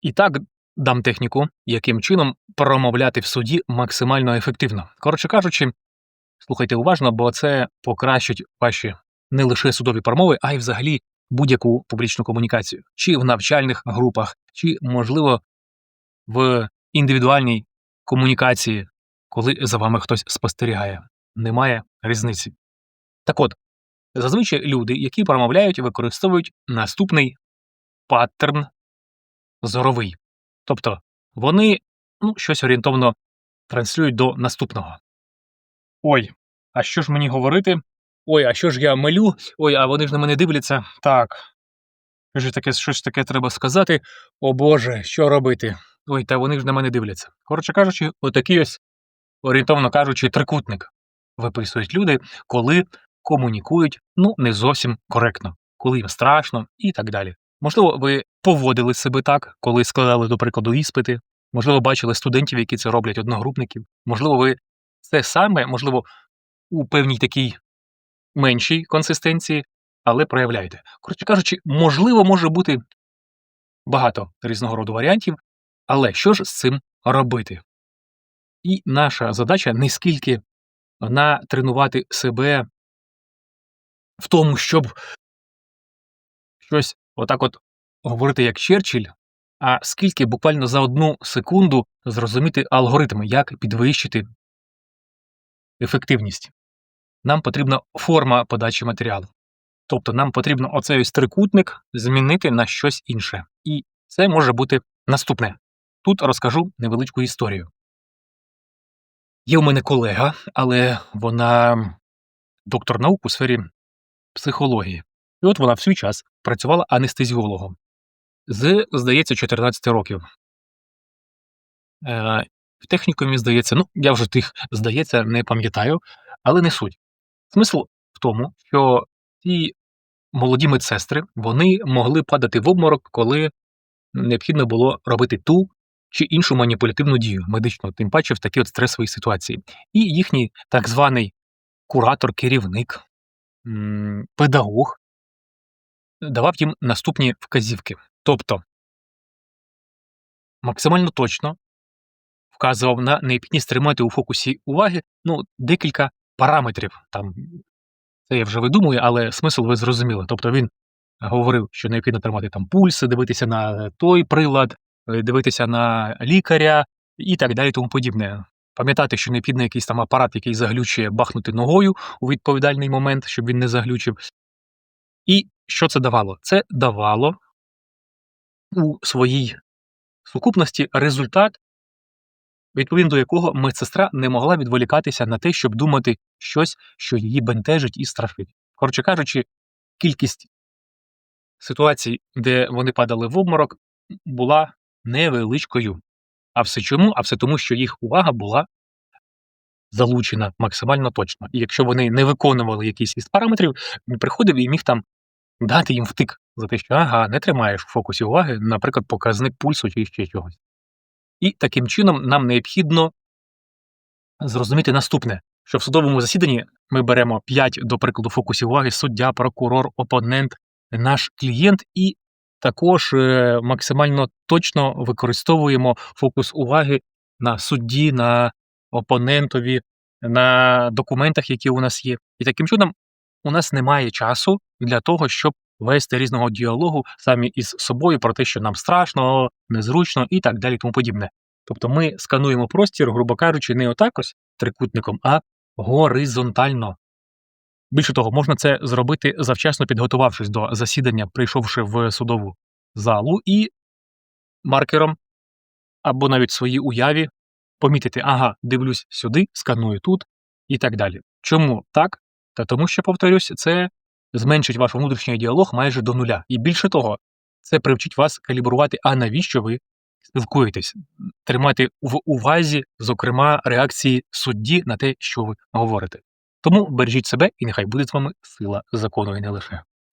І так дам техніку, яким чином промовляти в суді максимально ефективно. Коротше кажучи, слухайте уважно, бо це покращить ваші не лише судові промови, а й взагалі будь-яку публічну комунікацію, чи в навчальних групах, чи, можливо, в індивідуальній комунікації, коли за вами хтось спостерігає. Немає різниці. Так от, зазвичай люди, які промовляють, використовують наступний паттерн зоровий. Тобто вони ну, щось орієнтовно транслюють до наступного. Ой, а що ж мені говорити? Ой, а що ж я милю? Ой, а вони ж на мене дивляться. Так. Що ж таке, щось таке треба сказати. О Боже, що робити? Ой, та вони ж на мене дивляться. Коротше кажучи, отакий ось, орієнтовно кажучи, трикутник виписують люди, коли комунікують ну не зовсім коректно, коли їм страшно і так далі. Можливо, ви поводили себе так, коли складали, до прикладу, іспити. Можливо, бачили студентів, які це роблять одногрупників. Можливо, ви це саме, можливо, у певній такій меншій консистенції, але проявляєте. Коротше кажучи, можливо, може бути багато різного роду варіантів, але що ж з цим робити? І наша задача не скільки натренувати себе в тому, щоб щось отак от говорити як Черчилль, а скільки буквально за одну секунду зрозуміти алгоритми, як підвищити ефективність. Нам потрібна форма подачі матеріалу. Тобто нам потрібно оцей ось трикутник змінити на щось інше. І це може бути наступне. Тут розкажу невеличку історію. Є у мене колега, але вона доктор наук у сфері психології. І от вона в свій час працювала анестезіологом з, здається, 14 років. Е, в технікумі, здається, ну, я вже тих, здається, не пам'ятаю, але не суть. Смисл в тому, що ці молоді медсестри вони могли падати в обморок, коли необхідно було робити ту чи іншу маніпулятивну дію медичну, тим паче в такій от стресовій ситуації. І їхній так званий куратор, керівник, педагог давав їм наступні вказівки. Тобто максимально точно вказував на необхідність тримати у фокусі уваги ну, декілька параметрів. Там це я вже видумую, але смисл ви зрозуміли. Тобто він говорив, що необхідно тримати там пульс, дивитися на той прилад, е, дивитися на лікаря і так далі, тому подібне. Пам'ятати, що необхідно якийсь там апарат, який заглючує, бахнути ногою у відповідальний момент, щоб він не заглючив. І що це давало? Це давало у своїй сукупності результат, відповідно до якого медсестра не могла відволікатися на те, щоб думати щось, що її бентежить і страшить. Коротше кажучи, кількість ситуацій, де вони падали в обморок, була невеличкою. А все чому? А все тому, що їх увага була залучена максимально точно. І якщо вони не виконували якийсь із параметрів, він приходив і міг там дати їм втик за те, що ага, не тримаєш в фокусі уваги, наприклад, показник пульсу чи ще чогось. І таким чином нам необхідно зрозуміти наступне, що в судовому засіданні ми беремо 5, до прикладу, фокусів уваги суддя, прокурор, опонент, наш клієнт, і також е, максимально точно використовуємо фокус уваги на судді, на опонентові, на документах, які у нас є. І таким чином у нас немає часу для того, щоб вести різного діалогу самі із собою про те, що нам страшно, незручно і так далі, тому подібне. Тобто ми скануємо простір, грубо кажучи, не отак трикутником, а горизонтально. Більше того, можна це зробити завчасно підготувавшись до засідання, прийшовши в судову залу і маркером або навіть своїй уяві помітити, ага, дивлюсь сюди, сканую тут і так далі. Чому так? Та тому що, повторюсь, це зменшить ваш внутрішній діалог майже до нуля. І більше того, це привчить вас калібрувати, а навіщо ви спілкуєтесь, тримати в увазі, зокрема, реакції судді на те, що ви говорите. Тому бережіть себе, і нехай буде з вами сила закону і не лише.